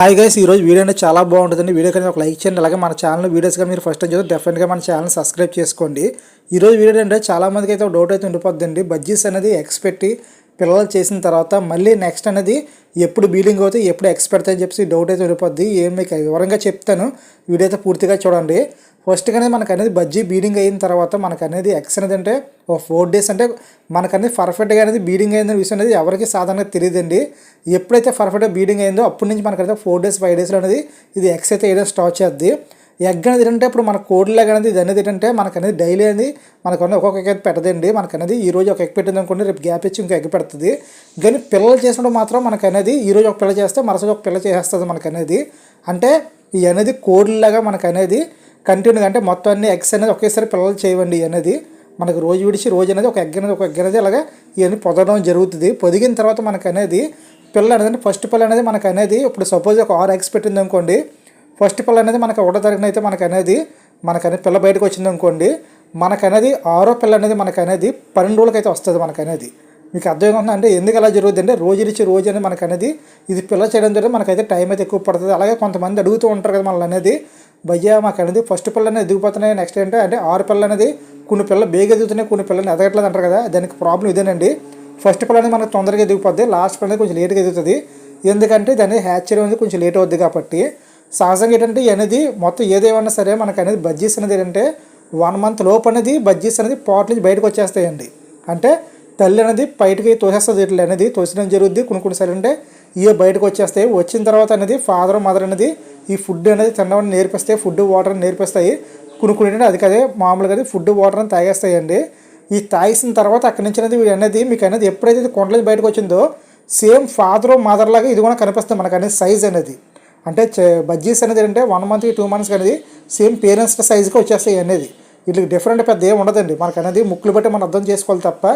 Hi guys ఈ రోజు video అనేది చాలా బాగుంటుందండి. వీడియో కానీ ఒక లైక్ చేయండి అలాగే మన ఛానల్ వీడియోస్ కానీ మీరు ఫస్ట్ టైం చూస్తే డెఫినెట్గా మన ఛానల్ సబ్స్క్రైబ్ చేసుకోండి. ఈ రోజు వీడియో అంటే చాలా మందికి అయితే ఒక డౌట్ అయితే ఉండిపోద్దండి. బజ్జీస్ అనేది ఎక్స్ పెట్టి పిల్లలు చేసిన తర్వాత మళ్ళీ నెక్స్ట్ అనేది ఎప్పుడు బీలింగ్ అవుతాయి ఎప్పుడు ఎక్స్ పెడతాయని చెప్పి డౌట్ అయితే ఉండిపోద్ది. ఏం మీకు వివరంగా చెప్తాను. వీడియో అయితే పూర్తిగా చూడండి. ఫస్ట్ అనేది మనకు అనేది బజ్జీ బీడింగ్ అయిన తర్వాత మనకు అనేది ఎక్స్ అనేది అంటే ఒక ఫోర్ డేస్ అంటే మనకు అనేది పర్ఫెక్ట్గా అనేది బీడింగ్ అయిందనే విషయం అనేది ఎవరికి సాధారణంగా తెలియదండి. ఎప్పుడైతే పర్ఫెక్ట్గా బీడింగ్ అయిందో అప్పటి నుంచి మనకైతే ఫోర్ డేస్ ఫైవ్ డేస్లో అనేది ఇది ఎక్స్ అయితే వేయడం స్టార్ట్ చేద్ది. ఎగ్ అనేది ఏంటంటే ఇప్పుడు మన కోడిలాగా అనేది ఇది అనేది ఏంటంటే మనకు అనేది డైలీ అనేది మనకు అనేది ఒక్కొక్క ఎగ్ పెట్టదండి. మనకు అనేది ఈ రోజు ఒక ఎగ్ పెట్టింది అనుకోండి రేపు గ్యాప్ ఇచ్చి ఇంకో ఎగ్ పెడుతుంది. కానీ పిల్లలు చేసినప్పుడు మాత్రం మనకు అనేది ఈ రోజు ఒక పిల్ల చేస్తే మరుసటి ఒక పిల్ల చేసేస్తుంది మనకు అనేది అంటే ఈ అనేది కోడిలాగా మనకు అనేది కంటిన్యూగా అంటే మొత్తం అన్ని ఎగ్స్ అనేది ఒకేసారి పిల్లలు చేయవండి అనేది మనకు రోజు విడిచి రోజు అనేది ఒక ఎగ్ అనేది ఒక ఎగ్ అనేది అలాగా ఇవన్నీ పొదడం జరుగుతుంది. పొదిగిన తర్వాత మనకు అనేది పిల్ల అనేది ఫస్ట్ పిల్ల అనేది మనకు అనేది ఇప్పుడు సపోజ్ ఒక ఆరు ఎగ్స్ పెట్టింది అనుకోండి ఫస్ట్ పిల్ల అనేది మనకు ఒకటో తారీఖున అయితే మనకు అనేది మనకనేది పిల్ల బయటకు వచ్చింది అనుకోండి మనకనేది ఆరో పిల్ల అనేది మనకు అనేది పన్నెండు రోజులకైతే వస్తుంది మనకు అనేది. మీకు అర్థమవుతుందా అంటే ఎందుకు అలా జరుగుతుంది అంటే రోజు ఇచ్చి రోజు అనేది మనకు అనేది ఇది పిల్ల చేయడం ద్వారా మనకైతే టైం అయితే ఎక్కువ పడుతుంది. అలాగే కొంతమంది అడుగుతూ ఉంటారు కదా మనల్ని అనేది భయ్యా మాకు అనేది ఫస్ట్ పిల్ల అనేది ఎదిగిపోతున్నాయి నెక్స్ట్ ఏంటంటే అంటే ఆరు పిల్లలు అనేది కొన్ని పిల్లలు బేగ ఎదుగుతున్నాయి కొన్ని పిల్లలు ఎదగట్లేదు అంటారు కదా దానికి ప్రాబ్లం ఇదేనండి. ఫస్ట్ పిల్ల అనేది మనకు తొందరగా ఎదిగిపోద్ది లాస్ట్ పిల్ల అనేది కొంచెం లేట్గా ఎదుగుతుంది. ఎందుకంటే దాని హ్యాచరీ అనేది కొంచెం లేట్ అవుద్ది కాబట్టి సహజంగా ఏంటంటే అనేది మొత్తం ఏదేమన్నా సరే మనకు అనేది బజ్జీస్ అనేది ఏంటంటే వన్ మంత్ లోపు అనేది బజ్జీస్ అనేది పాట్ నుంచి బయటకు వచ్చేస్తాయండి. అంటే తల్లి అనేది బయటకి తోసేస్తుంది ఇట్లా అనేది తోసడం జరుగుద్ది కొన్ని కొన్నిసార్లు అంటే ఇవే బయటకు వచ్చేస్తాయి వచ్చిన తర్వాత అనేది ఫాదర్ మదర్ అనేది ఈ ఫుడ్ అనేది తినడం నేర్పిస్తాయి ఫుడ్ వాటర్ నేర్పిస్తాయి. కొన్ని కొన్ని ఏంటంటే అది కదే మామూలుగా అది ఫుడ్ వాటర్ అని తాగేస్తాయండి. ఈ తాగేసిన తర్వాత అక్కడి నుంచి అనేది వీడు అనేది మీకు అనేది ఎప్పుడైతే ఇది బయటకు వచ్చిందో సేమ్ ఫాదర్ మదర్ లాగా ఇది కూడా కనిపిస్తుంది మనకు అనేది సైజ్ అనేది. అంటే బజ్జీస్ అనేది ఏంటంటే వన్ మంత్కి టూ మంత్స్కి అనేది సేమ్ పేరెంట్స్ సైజుకి వచ్చేస్తాయి అనేది. వీటికి డిఫరెంట్ పెద్ద ఏం ఉండదండి. మనకు అనేది ముక్కులు బట్టి మనం అర్థం చేసుకోవాలి తప్ప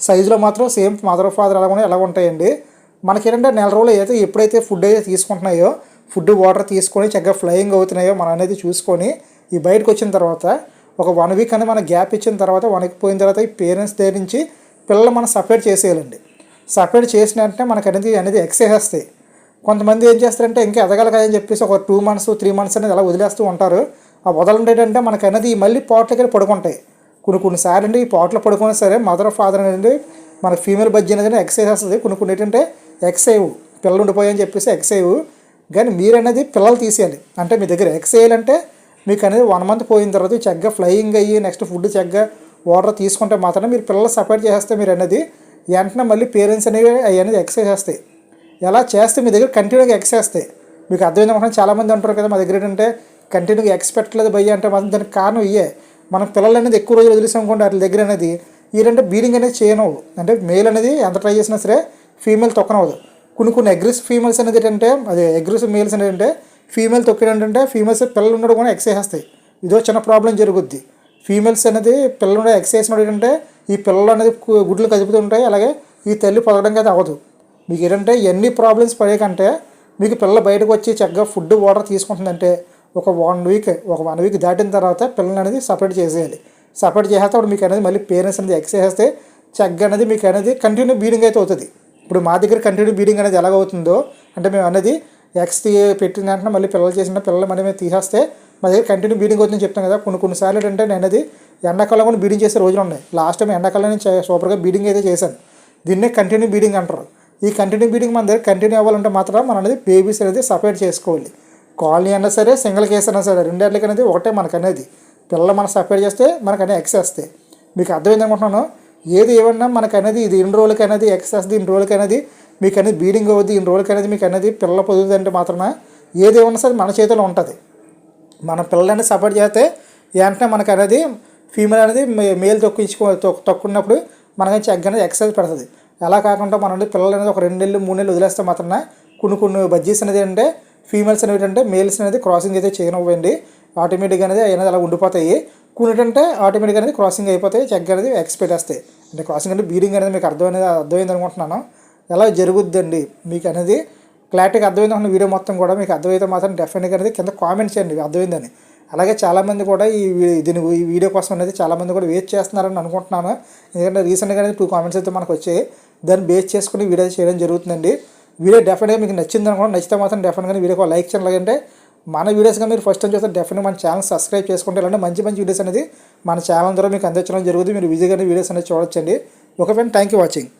సైజులో మాత్రం సేమ్ మదర్ ఫాదర్ ఎలా ఎలా ఉంటాయండి. మనకేంటంటే నెల రోజులు అయితే ఎప్పుడైతే ఫుడ్ అయితే తీసుకుంటున్నాయో ఫుడ్ వాటర్ తీసుకొని చక్కగా ఫ్లయింగ్ అవుతున్నాయో మనం అనేది చూసుకొని ఈ బయటకు వచ్చిన తర్వాత ఒక వన్ వీక్ అనేది మన గ్యాప్ ఇచ్చిన తర్వాత వన్కి పోయిన తర్వాత ఈ పేరెంట్స్ దగ్గర నుంచి పిల్లలు మనం సపరేట్ చేసేయాలండి. సపరేట్ చేసిన వెంటనే మనకు అనేది అనేది ఎక్సైజ్ కొంతమంది ఏం చేస్తారంటే ఇంకా ఎదగల కదా అని చెప్పేసి ఒక టూ మంత్స్ త్రీ మంత్స్ అనేది అలా వదిలేస్తూ ఉంటారు. ఆ వదలంటేటంటే మనకు అనేది మళ్ళీ పాటలకి పడుకుంటాయి. కొన్ని కొన్నిసార్లు అండి ఈ పాటలు పడుకున్నా సరే మదర్ ఫాదర్ అనేది మన ఫీమేల్ బజ్జీ అనేది ఎక్సైజ్ వస్తుంది కొన్ని కొన్ని ఏంటంటే ఎక్సైవ్ పిల్లలు ఉండిపోయాయని చెప్పేసి ఎక్సైవ్. కానీ మీరు అనేది పిల్లలు తీసేయాలి అంటే మీ దగ్గర ఎక్సైల్ అంటే మీకు అనేది వన్ మంత్ పోయిన తర్వాత చక్కగా ఫ్లయింగ్ అయ్యి నెక్స్ట్ ఫుడ్ చక్కగా వాటర్ తీసుకుంటే మాత్రమే మీరు పిల్లలు సపరేట్ చేస్తే మీరు అనేది వెంటనే మళ్ళీ పేరెంట్స్ అనేవి అవి అనేది ఎక్సైజ్ చేస్తాయి. ఎలా చేస్తే మీ దగ్గర కంటిన్యూగా ఎక్స్ చేస్తాయి. మీకు అర్థమైంది అనుకుంటే చాలామంది ఉంటారు కదా మా దగ్గర ఏంటంటే కంటిన్యూగా ఎక్స్ పెట్టలేదు భయ్య అంటే మాత్రం దానికి కారణం ఇయ్యే. మనం పిల్లలు అనేది ఎక్కువ రోజులు వదిలేసాం అనుకోండి వాటి దగ్గర అనేది ఏంటంటే బీడింగ్ అనేది చేయనవు అంటే మేల్ అనేది ఎంత ట్రై చేసినా సరే ఫీమేల్ తొక్కనవదు కొన్ని కొన్ని అగ్రెస్ ఫీమేల్స్ అనేది ఏంటంటే అదే అగ్రెసివ్ మేల్స్ అనేది అంటే ఫీమేల్ తొక్కిన ఏంటంటే ఫీమేల్స్ పిల్లలు ఉండడం కూడా ఎక్స్ చేస్తాయి ఇదో చిన్న ప్రాబ్లం జరుగుద్ది. ఫీమేల్స్ అనేది పిల్లలు ఎక్సైజ్ ఎక్స్ చేసినప్పుడు ఏంటంటే ఈ పిల్లలు అనేది గుడ్లు కదుపుతూ ఉంటాయి. అలాగే ఈ తల్లి పొదగడం కదా అవ్వదు. మీకు ఏంటంటే ఎన్ని ప్రాబ్లమ్స్ పడే కంటే మీకు పిల్ల బయటకు వచ్చి చక్కగా ఫుడ్ వాటర్ తీసుకుంటుందంటే ఒక వన్ వీక్ ఒక వన్ వీక్ దాటిన తర్వాత పిల్లలు అనేది సపరేట్ చేసేయాలి. సపరేట్ చేసేస్తే మీకు అనేది మళ్ళీ పేరెంట్స్ అనేది ఎక్స్ చేస్తే చక్కగా అనేది మీకు అనేది కంటిన్యూ బీడింగ్ అయితే అవుతుంది. ఇప్పుడు మా దగ్గర కంటిన్యూ బీడింగ్ అనేది ఎలాగవుతుందో అంటే మేము అనేది ఎక్స్ పెట్టిన వెంటనే మళ్ళీ పిల్లలు చేసిన పిల్లలు మళ్ళీ మేము తీసేస్తే మా దగ్గర కంటిన్యూ బీడింగ్ అవుతుందని చెప్తాను కదా. కొన్ని కొన్నిసార్లు ఏంటంటే నేను అనేది ఎండాకాలం కూడా బీడింగ్ చేసే రోజులు ఉన్నాయి. లాస్ట్ టైం ఎండాకాలం నుంచి సూపర్గా బీడింగ్ అయితే చేశాను. దీన్నే కంటిన్యూ బీడింగ్ అంటారు. ఈ కంటిన్యూ బీడింగ్ మన దగ్గర కంటిన్యూ అవ్వాలంటే మాత్రం మనం అనేది బేబీస్ అనేది సపరేట్ చేసుకోవాలి. కాలనీ అయినా సరే సింగిల్ కేసు అయినా సరే రెండేళ్ళకి అనేది ఒకటే మనకనేది అనేది. పిల్లలు మనం సపరేట్ చేస్తే మనకనే ఎక్స్ వస్తాయి. మీకు అర్థమైంది అనుకుంటున్నాను? ఏది ఏమన్నా మనకు అనేది ఇది ఇన్ని రోజులకి అనేది ఎక్స్ వస్తుంది ఇన్ని రోజులకి అనేది మీకు అనేది బీడింగ్ అవుద్ది ఇన్ని రోజులకి అనేది మీకు అనేది పిల్లల పొదుగుతుంది అంటే మాత్రమే ఏది ఏమన్నా సరే మన చేతిలో ఉంటుంది. మన పిల్లలని సపోర్ట్ చేస్తే వెంటనే మనకు అనేది ఫీమేల్ అనేది మేల్ తొక్కించుకో తొక్కున్నప్పుడు మనకి చెక్ అనేది ఎక్సర్సైజ్ పెడుతుంది. ఎలా కాకుండా మనం పిల్లలు అనేది ఒక రెండు నెలలు మూడు నెలలు వదిలేస్తే మాత్రమే కొన్ని కొన్ని బజ్జీస్ అనేది అంటే ఫీమేల్స్ అనేవి అంటే మేల్స్ అనేది క్రాసింగ్ అయితే చేయనివ్వండి. ఆటోమేటిక్గా అనేది అయినది అనేది అలా ఉండిపోతాయి. కొన్ని ఏంటంటే ఆటోమేటిక్గా అనేది క్రాసింగ్ అయిపోతాయి చెక్ అనేది ఎక్స్పెక్ట్ వస్తాయి. అంటే క్రాసింగ్ అంటే బీడింగ్ అనేది మీకు అర్థం అనేది అర్థమైంది అనుకుంటున్నాను. ఎలా జరుగుద్దండి? మీకు అనేది క్లారిటీగా అర్థమైంది అనుకున్న వీడియో మొత్తం కూడా మీకు అర్థమైతే మాత్రం డెఫినెట్గా అనేది కింద కామెంట్ చేయండి అర్థమైందని. అలాగే చాలామంది కూడా ఈ దీని ఈ వీడియో కోసం అనేది చాలామంది కూడా వెయిట్ చేస్తున్నారని అనుకుంటున్నాను. ఎందుకంటే రీసెంట్గా అనేది టూ కామెంట్స్ అయితే మనకు వచ్చాయి. దాన్ని బేస్ చేసుకుని వీడియో చేయడం జరుగుతుందండి. వీడియో డెఫినెట్గా మీకు నచ్చింది అనుకోండి నచ్చితే మాత్రం డెఫినెట్గా వీడియోకి లైక్ చేయాలంటే మన వీడియోస్గా మీరు ఫస్ట్ టైం చూస్తే డెఫినెట్ మన ఛానల్ సబ్స్క్రైబ్ చేసుకుంటే ఇలాంటి మంచి మంచి వీడియోస్ అనేది మన ఛానల్ ద్వారా మీకు అందించడం జరుగుతుంది. మీరు విజయ్ గారి వీడియోస్ అనేది చూడొచ్చండి. ఒక ఫ్రెండ్ థ్యాంక్ యూ వాచింగ్